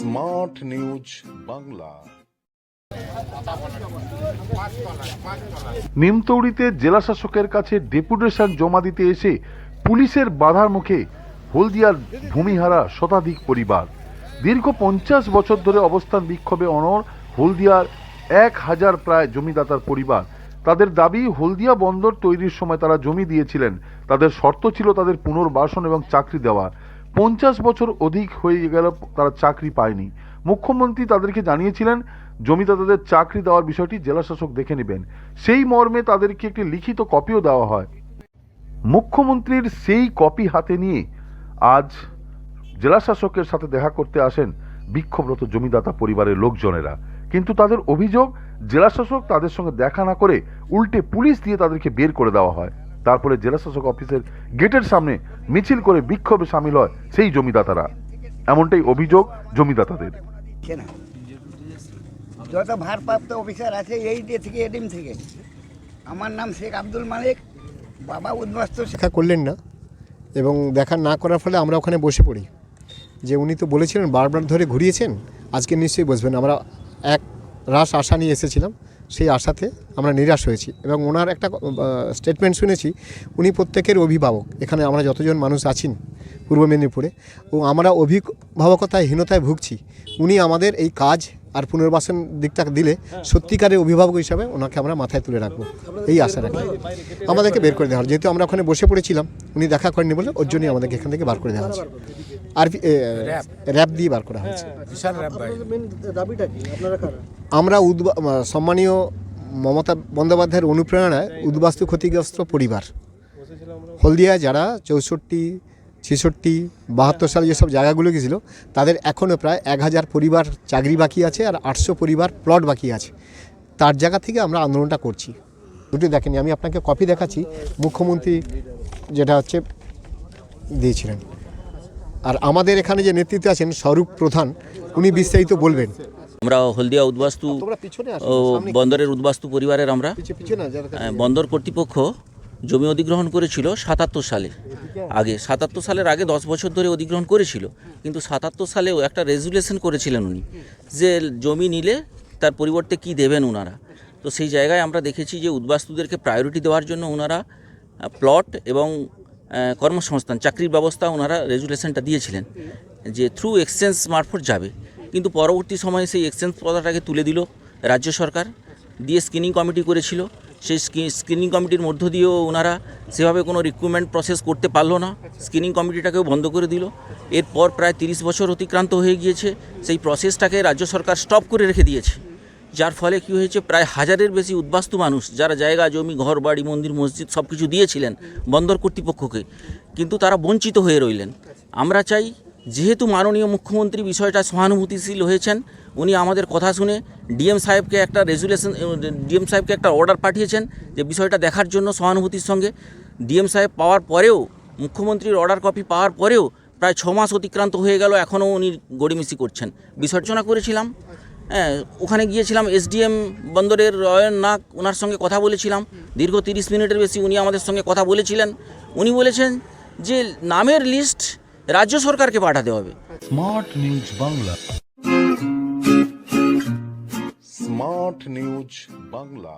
Smart news Bangla নিমতৌড়িতে জেলা শাসকের কাছে ডেপুটেশন জমা দিতে এসে পুলিশের বাধার মুখে হলদিয়ার ভূমিহারা শতাধিক পরিবার। দীর্ঘ পঞ্চাশ বছর ধরে অবস্থান বিক্ষোভে অনর হলদিয়ার এক হাজার প্রায় জমিদাতার পরিবার। তাদের দাবি, হলদিয়া বন্দর তৈরির সময় তারা জমি দিয়েছিলেন। তাদের শর্ত ছিল তাদের পুনর্বাসন এবং চাকরি দেওয়া। পঞ্চাশ বছর অধিক হয়ে গেল তারা চাকরি পায়নি। মুখ্যমন্ত্রী তাদেরকে জানিয়েছিলেন জমিদাতাদের চাকরি দেওয়ার বিষয়টি জেলাশাসক দেখে নেবেন। সেই মর্মে তাদেরকে একটি লিখিত কপিও দেওয়া হয়। মুখ্যমন্ত্রীর সেই কপি হাতে নিয়ে আজ জেলাশাসকের সাথে দেখা করতে আসেন বিক্ষোভরত জমিদাতা পরিবারের লোকজনেরা। কিন্তু তাদের অভিযোগ, জেলাশাসক তাদের সঙ্গে দেখা না করে উল্টে পুলিশ দিয়ে তাদেরকে বের করে দেওয়া হয়। তারপরে জেলাশাসক অফিসের গেটের সামনে মিছিল করে বিক্ষোভে সামিল হয় সেই জমিদাতারা। এমনটাই অভিযোগ জমিদাতাদের। যত ভারপ্রাপ্ত অফিসার আছে এই ডে থেকে এডিম থেকে। আমার নাম শেখ আব্দুল মালিক। বাবা উদ্বাস্ত দেখা করলেন না এবং দেখা না করার ফলে আমরা ওখানে বসে পড়ি। যে উনি তো বলেছিলেন বারবার ধরে ঘুরিয়েছেন আজকে নিশ্চয়ই বসবেন। আমরা এক রাস আশা নিয়ে এসেছিলাম। সেই আশাতে আমরা নিরাশ হয়েছি এবং ওনার একটা স্টেটমেন্ট শুনেছি, উনি প্রত্যেকের অভিভাবক। এখানে আমরা যতজন মানুষ আছেন পূর্ব মেদিনীপুরে, ও আমরা অভিভাবকতায় হীনতায় ভুগছি। উনি আমাদের এই কাজ আর পুনর্বাসন দিকটা দিলে সত্যিকারের অভিভাবক হিসাবে ওনাকে আমরা মাথায় তুলে রাখব। এই আশা রাখি। আমাদেরকে বের করে দেওয়া হয় যেহেতু আমরা ওখানে বসে পড়েছিলাম উনি দেখা করেননি বলে ওর জন্যই আমাদেরকে এখান থেকে বার করে দেওয়া হয়েছে। আর র্যাপ দিয়ে বার করা হয়েছে। আমরা উদ্বা- সম্মানীয় মমতা বন্দ্যোপাধ্যায়ের অনুপ্রেরণায় উদ্বাস্তু ক্ষতিগ্রস্ত পরিবার। হলদিয়া যারা চৌষট্টি ছেষট্টি বাহাত্তর সালে যেসব জায়গাগুলো গেছিল তাদের এখনও প্রায় এক হাজার পরিবার চাকরি বাকি আছে আর আটশো পরিবার প্লট বাকি আছে। তার জায়গা থেকে আমরা আন্দোলনটা করছি। দুটি দেখেনি আমি আপনাকে কপি দেখাচ্ছি। মুখ্যমন্ত্রী যেটা হচ্ছে দিয়েছিলেন। আর আমাদের এখানে যে নেতৃত্বে আছেন স্বরূপ প্রধান উনি বিস্তারিত বলবেন। আমরা হলদিয়া উদ্বাস্তু বন্দরের উদ্বাস্তু পরিবারের আমরা আহ, বন্দর কর্তৃপক্ষ জমি অধিগ্রহণ করেছিল সাতাত্তর সালে। আগে, সাতাত্তর সালের আগে দশ বছর ধরে অধিগ্রহণ করেছিল। কিন্তু সাতাত্তর সালেও একটা রেজুলেশন করেছিলেন উনি, যে জমি নিলে তার পরিবর্তে কি দেবেন ওনারা তো সেই জায়গায় আমরা দেখেছি যে উদ্বাস্তুদেরকে প্রায়োরিটি দেওয়ার জন্য ওনারা প্লট এবং কর্মসংস্থান, চাকরির ব্যবস্থা ওনারা রেজুলেশনটা দিয়েছিলেন, যে থ্রু এক্সচেঞ্জ মারফত যাবে। কিন্তু পরবর্তী সময়ে সেই এক্সচেঞ্জ কথাটাকে তুলে দিল রাজ্য সরকার, দিয়ে স্ক্রিনিং কমিটি করেছিল। সেই স্ক্রিনিং কমিটির মধ্য দিয়েও ওনারা সেভাবে কোনো রিক্রুটমেন্ট প্রসেস করতে পারল না। স্ক্রিনিং কমিটিটাকেও বন্ধ করে দিল। এরপর প্রায় তিরিশ বছর অতিক্রান্ত হয়ে গিয়েছে। সেই প্রসেসটাকে রাজ্য সরকার স্টপ করে রেখে দিয়েছে। যার ফলে কী হয়েছে, প্রায় হাজারের বেশি উদ্বাস্তু মানুষ, যারা জায়গা, জমি, ঘর, বাড়ি, মন্দির, মসজিদ সব কিছু দিয়েছিলেন বন্দর কর্তৃপক্ষকে। কিন্তু তারা বঞ্চিত হয়ে রইলেন। আমরা চাই যেহেতু মাননীয় মুখ্যমন্ত্রী বিষয়টা সহানুভূতিশীল হয়েছেন, উনি আমাদের কথা শুনে ডিএম সাহেবকে একটা রেজুলেশন ডিএম সাহেবকে একটা অর্ডার পাঠিয়েছেন যে বিষয়টা দেখার জন্য সহানুভূতির সঙ্গে। ডিএম সাহেব পাওয়ার পরেও, মুখ্যমন্ত্রীর অর্ডার কপি পাওয়ার পরেও প্রায় ছ মাস অতিক্রান্ত হয়ে গেল, এখনও উনি গড়িমিসি করছেন। বিসর্জনা করেছিলাম হ্যাঁ ওখানে গিয়েছিলাম, এসডিএম বন্দরের রয়ন নাক ওনার সঙ্গে কথা বলেছিলাম। দীর্ঘ তিরিশ মিনিটের বেশি উনি আমাদের সঙ্গে কথা বলেছিলেন। উনি বলেছেন যে, নামের লিস্ট রাজ্য সরকারকে পাঠাতে হবে smart news Bangla smart news Bangla